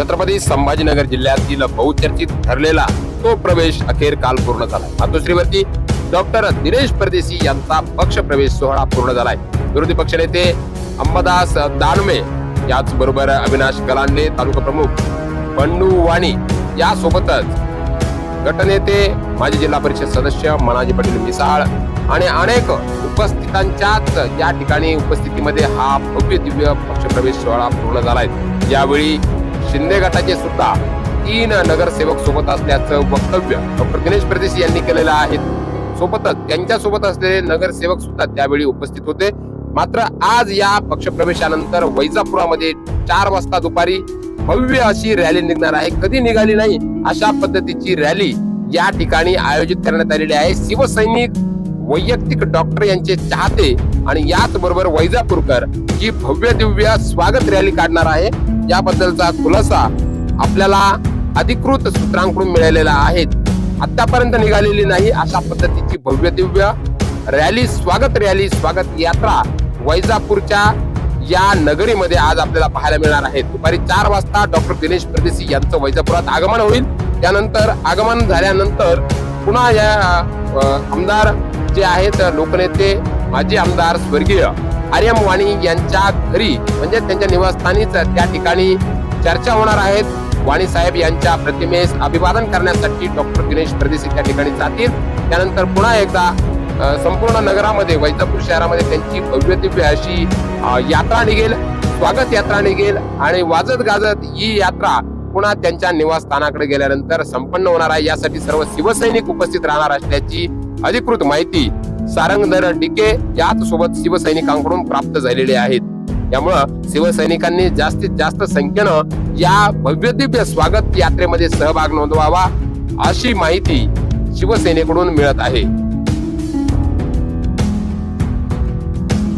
छत्रपती संभाजीनगर जिल्ह्यातील बहुचर्चित ठरलेला तो प्रवेश अखेर काल पूर्ण झाला मातोश्रीवरती डॉक्टर दिनेश परदेशी यांचा पक्ष प्रवेश सोहळा पूर्ण झालाय. विरोधी पक्षनेते अंबादास दानवे याचबरोबर अविनाश कलांडे तालुका प्रमुख बंडू वाणी यासोबतच गटनेते माजी जिल्हा परिषद सदस्य मनाजी पाटील मिसाळ आणि अनेक उपस्थितांच्याच या ठिकाणी उपस्थितीमध्ये हा भव्य दिव्य पक्षप्रवेश सोहळा पूर्ण झालाय. यावेळी शिंदे गटाचे सुद्धा तीन नगरसेवक सोबत असल्याचं वक्तव्य डॉक्टर दिनेश प्रदेश यांनी केलेलं आहे. सोबतच त्यांच्यासोबत असलेले नगरसेवक सुद्धा त्यावेळी उपस्थित होते. मात्र आज या पक्षप्रवेशानंतर वैजापुरामध्ये चार वाजता दुपारी भव्य अशी रॅली निघणार आहे. कधी निघाली नाही अशा पद्धतीची रॅली या ठिकाणी आयोजित करण्यात आलेली आहे. शिवसैनिक वैयक्तिक डॉक्टर यांचे चाहते आणि याच बरोबर वैजापूरकर जी भव्य दिव्य स्वागत रॅली काढणार आहे याबद्दलचा खुलासा आपल्याला अधिकृत सूत्रांकडून मिळालेला आहे. आतापर्यंत निघालेली नाही अशा पद्धतीची भव्य दिव्य रॅली स्वागत रॅली स्वागत यात्रा वैजापूरच्या या नगरीमध्ये आज आपल्याला पाहायला मिळणार आहे. दुपारी चार वाजता डॉक्टर दिनेश परदेशी यांचं वैजापुरात आगमन होईल. त्यानंतर आगमन झाल्यानंतर पुन्हा या आमदार जे आहेत लोकनेते माजी आमदार स्वर्गीय आर्यम वाणी यांच्या घरी म्हणजे त्यांच्या निवासस्थानीच त्या ठिकाणी चर्चा होणार आहेत. वाणी साहेब यांच्या प्रतिमेस अभिवादन करण्यासाठी डॉक्टर दिनेश परदेशी त्या ठिकाणी जातील. त्यानंतर पुन्हा एकदा संपूर्ण नगरामध्ये वैजापूर शहरामध्ये त्यांची भव्य दिव्य अशी यात्रा निघेल स्वागत यात्रा निघेल आणि वाजत गाजत ही यात्रा पुन्हा त्यांच्या निवासस्थानाकडे गेल्यानंतर संपन्न होणार आहे. यासाठी सर्व शिवसैनिक उपस्थित राहणार असल्याची अधिकृत माहिती सारंगधर डिके याच सोबत शिवसैनिकांकडून प्राप्त झालेले आहेत. त्यामुळं शिवसैनिकांनी जास्तीत जास्त संख्येनं या भव्य दिव्य स्वागत यात्रेमध्ये सहभाग नोंदवावा अशी माहिती शिवसेनेकडून मिळत आहे.